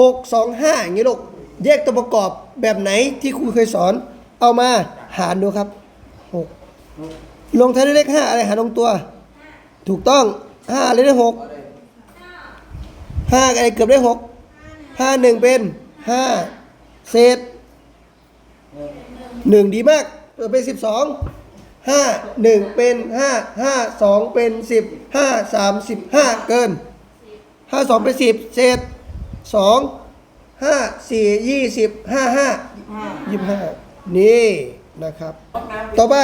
หกสองห้าอย่างนี้ลูก แยกตัวประกอบแบบไหนที่ครูเคยสอน เอามาหารดูครับหกลงท้ายด้วยเลขห้าอะไรหารลงตัว ถูกต้องห้าอะไรได้หกห้าอะไรเกือบได้หกห้าหนึ่งเป็นห้าเศษหนึ่งดีมากเออเป็นสิบสองห้าหนึ่งเป็นห้าห้าสองเป็นสิบห้าสามสิบห้าเกินห้าสองเป็นสิบเศษ สองห้าสี่ยี่สิบห้าห้ายี่สิบห้านี่นะครับ ต่อไป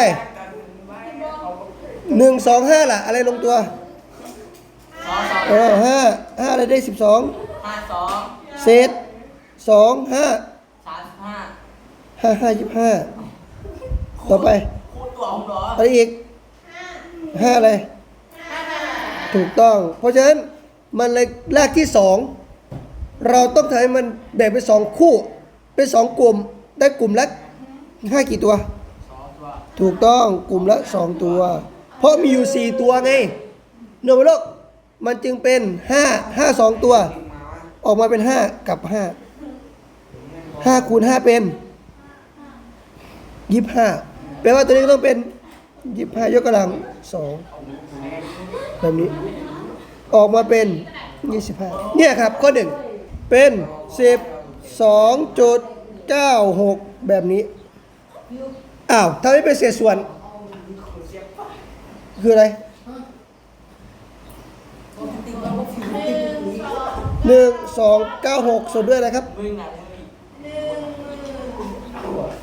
หนึ่งสองห้าล่ะ อะไรลงตัวสองสองเออห้าห้าอะไรได้สิบสองห้าสองเศษสองห้าสามสิบห้าห้าห้ายี่สิบห้าต่อไปคูณตัวผมเหรออะไรอีกห้าอะไร ถูกต้อง เพราะฉะนั้นมันเลยรากที่สอง เราต้องทำให้มันแบ่งเป็นสองคู่ เป็นสองกลุ่ม ได้กลุ่มละห้ากี่ตัวสองตัว ถูกต้องกลุ่มละสองตัว เพราะมีอยู่สี่ตัวไงเนื้อโลกมันจึงเป็นห้าห้าสองตัว ออกมาเป็นห้ากับห้าห้าคูณห้าเป็นยี่ห้าแปลว่าตัวนี้ก็ต้องเป็นยี่ห้ายกกำลังสองแบบนี้ ออกมาเป็นยี่สิบห้าเนี่ยครับข้อหนึ่ง เป็นสิบสองจุดเก้าหกแบบนี้ อ้าวถ้าไม่เป็นเศษส่วน คืออะไรหนึ่งสองเก้าหกส่วนด้วยอะไรครับ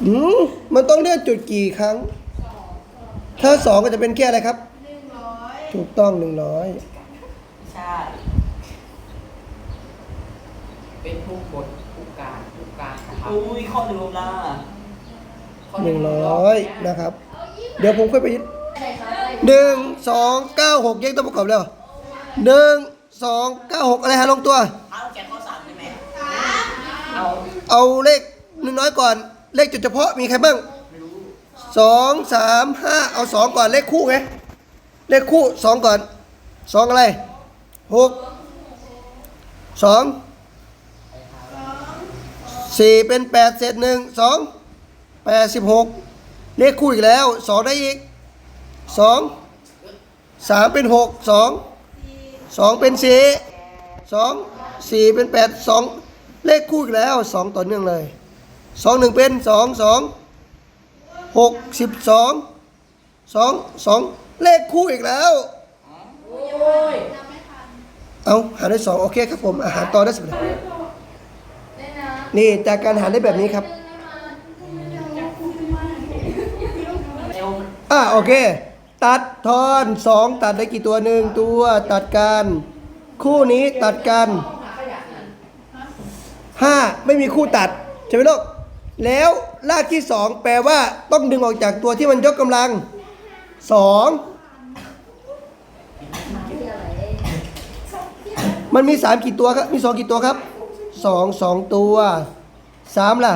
อืมมันต้องเลือนจุดกี่ครั้ง ถ้าสองก็จะเป็นแค่อะไรครับถูกต้องหนึ่งร้อยใช่ เป็นผู้บทผู้การผู้การนะครับอุ้ยข้อหนึ่งลงละข้อหนึ่งร้อยนะครับ เดี๋ยวผมค่อยไปยึดหนึ่งสองเก้าหกแยกตัวประกอบเลยเหรอหนึ่งสองเก้าหกอะไรหาลงตัว เอาแกะข้อสามได้ไหมเอาเอาเลขน้อยๆก่อน เลขจุดเฉพาะมีใครบ้างสองสามห้าเอาสองก่อนเลขคู่ไงเลขคู่สองก่อนสองอะไรหกสอง สี่เป็นแปดเศษหนึ่งสองแปดสิบหกเลขคู่อีกแล้วสองได้อีกสองสามเป็นหกสองสองเป็นสี่สองสี่เป็นแปดสองเลขคู่อีกแล้วสองต่อเนื่องเลยสองหนึ่งเป็นสองสองหกสิบสองสองสองเลขคู่อีกแล้วเอาหารได้สองโอเคครับผมอาหารต่อได้สิบเลย นี่จากการหารได้แบบนี้ครับอ่าโอเค ตัดทอนสองตัดได้กี่ตัวหนึ่งตัวตัดกัน คู่นี้ตัดกันห้าไม่มีคู่ตัดใช่ไหมลูกแล้วรากที่สองแปลว่าต้องดึงออกจากตัวที่มันยกกำลังสองมันมีสามกี่ตัวครับ มีสองกี่ตัวครับ สองสองตัวสามล่ะ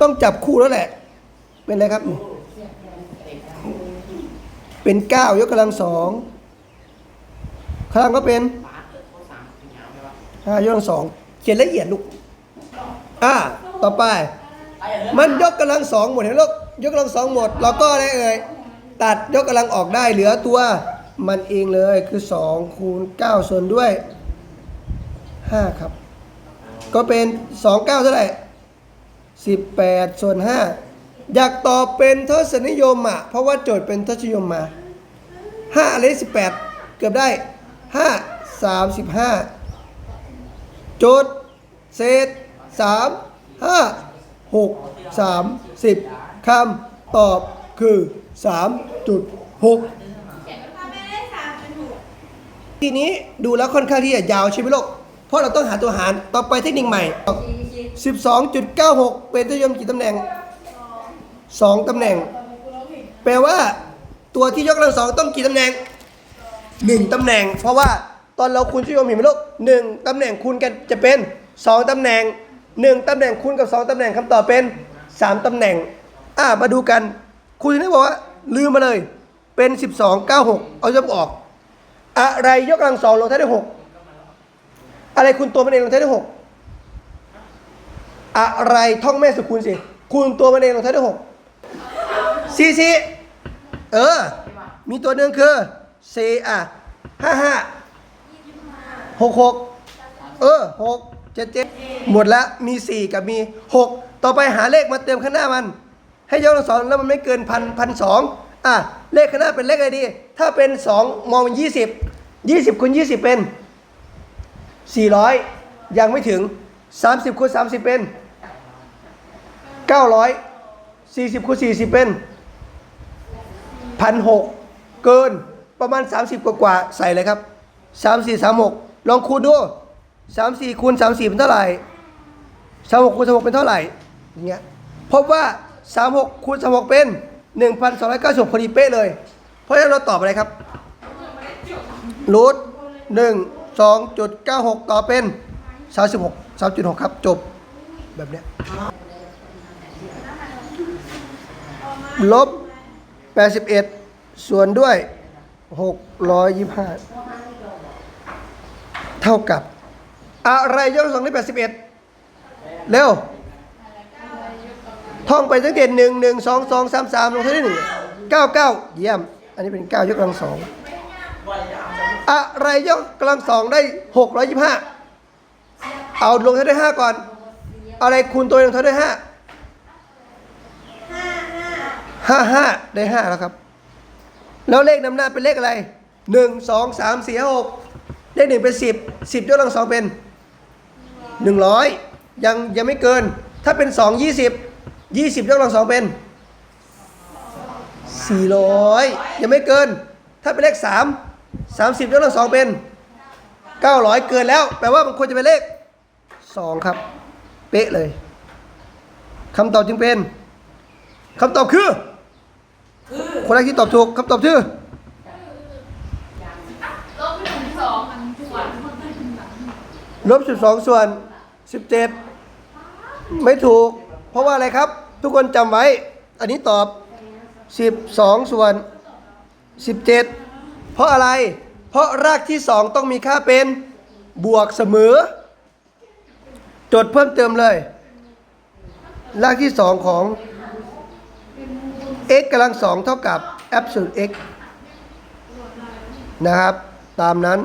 ต้องจับคู่แล้วแหละ เป็นอะไรครับ เป็นเก้ายกกำลังสองข้างล่างก็เป็นห้ายกกำลังสองเขียนละเอียดลูกอ่าต่อไป มันยกกำลังสองหมดเห็นลูกยกกำลังสองหมด เราก็อะไรเอ่ยตัดยกกำลังออกได้เหลือตัวมันเองเลยคือสองคูณเก้าส่วนด้วยห้าครับ ก็เป็นสองเก้าเท่าไหร่สิบแปดส่วนห้าอยากตอบเป็นทศนิยมอะ เพราะว่าโจทย์เป็นทศนิยมมาห้าอะไรสิบแปดเกือบได้ห้าสามสิบห้าโจทย์เศษสามห้าหกสามสิบคำตอบคือสามจุดหกทีนี้ดูแล้วค่อนข้างที่จะยาวใช่ไหมลูก เพราะเราต้องหาตัวหารต่อไปเทคนิคใหม่ 12.96 เป็นตัวยมกี่ตำแหน่ง 2 ตำแหน่ง แปลว่า ตัวที่ยกกำลังสองต้องกี่ตำแหน่ง 1 ตำแหน่ง เพราะว่าตอนเราคูณตัวยมเห็นไหมลูก1ตำแหน่งคูณกันจะเป็น 2 ตำแหน่ง 1 ตำแหน่งคูณกับ 2 ตำแหน่งคำตอบเป็น 3 ตำแหน่งอ่ามาดูกันครูจะได้บอกว่า ลืมมาเลยเป็น 12 96 เอายมออก อะไรยกกำลังสองลงท้ายด้วย6 อะไรคูณตัวมันเองลงท้ายด้วย6อะไรท่องแม่สุคูณสิคูณตัวมันเองลงท้ายด้วยหกสี่สี่เออ มีตัวหนึ่งคือสี่อะห้าห้าหกหกเออหกเจ็ดเจ็ดหมดแล้วมีสี่กับมีหกต่อไปหาเลขมาเติมข้างหน้ามัน ให้ยกกำลังสองแล้วมันไม่เกินพันพันสองอะเลขข้างหน้าเป็นเลขอะไรดี ถ้าเป็นสองมองเป็นยี่สิบยี่สิบคูณยี่สิบเป็น 400 ยังไม่ถึง 30คูณ30 เป็น 900 40คูณ40 เป็น 1,600 เกินประมาณ 30 กว่ากว่าใส่เลยครับ 34 36 ลองคูณดู 34คูณ34 เป็นเท่าไหร่ 36คูณ36 เป็นเท่าไหร่อย่างเงี้ยพบว่า 36คูณ36 เป็น 1,296พอดีเป๊ะเลย เพราะฉะนั้นเราตอบอะไรครับรูทหนึ่ง สองจุดเก้าหกต่อเป็นสามสิบหกสามจุดหกครับ จบแบบเนี้ยลบแปดสิบเอ็ดส่วนด้วยหกร้อยยี่ห้าเท่ากับ อะไรยกกำลังสองได้แปดสิบเอ็ดเร็ว ท่องไปตั้งแต่หนึ่งหนึ่งสองสองสามสามลงท้ายด้วยหนึ่งเก้าเก้ายี่ยม อันนี้เป็นเก้ายกกำลังสอง อะไรยกกำลังสองได้หกร้อยยี่ห้าเอาลงท้ายด้วยห้าก่อน อะไรคูณตัวลงท้ายด้วยห้าห้าห้าได้ห้าแล้วครับ แล้วเลขนำหน้าเป็นเลขอะไรหนึ่งสองสามสี่หกเลขหนึ่งเป็นสิบสิบยกกำลังสองเป็นหนึ่งร้อยยังยังไม่เกิน ถ้าเป็นสองยี่สิบยี่สิบยกกำลังสองเป็นสี่ร้อยยังไม่เกิน ถ้าเป็นเลขสาม สามสิบยกกำลังสองเป็นเก้าร้อยเกินแล้ว แปลว่ามันควรจะเป็นเลขสองครับ เป๊ะเลยคำตอบจึงเป็นคำตอบคือ คนแรกที่ตอบถูกคำตอบคือลบหนึ่งสองส่วนลบสิบสองส่วนสิบเจ็ดไม่ถูก เพราะว่าอะไรครับ ทุกคนจำไว้ อันนี้ตอบสิบสองส่วนสิบเจ็ด เพราะอะไร เพราะรากที่สองต้องมีค่าเป็นบวกเสมอ จดเพิ่มเติมเลย รากที่สองของ x กำลังสองเท่ากับ absolute x นะครับ ตามนั้น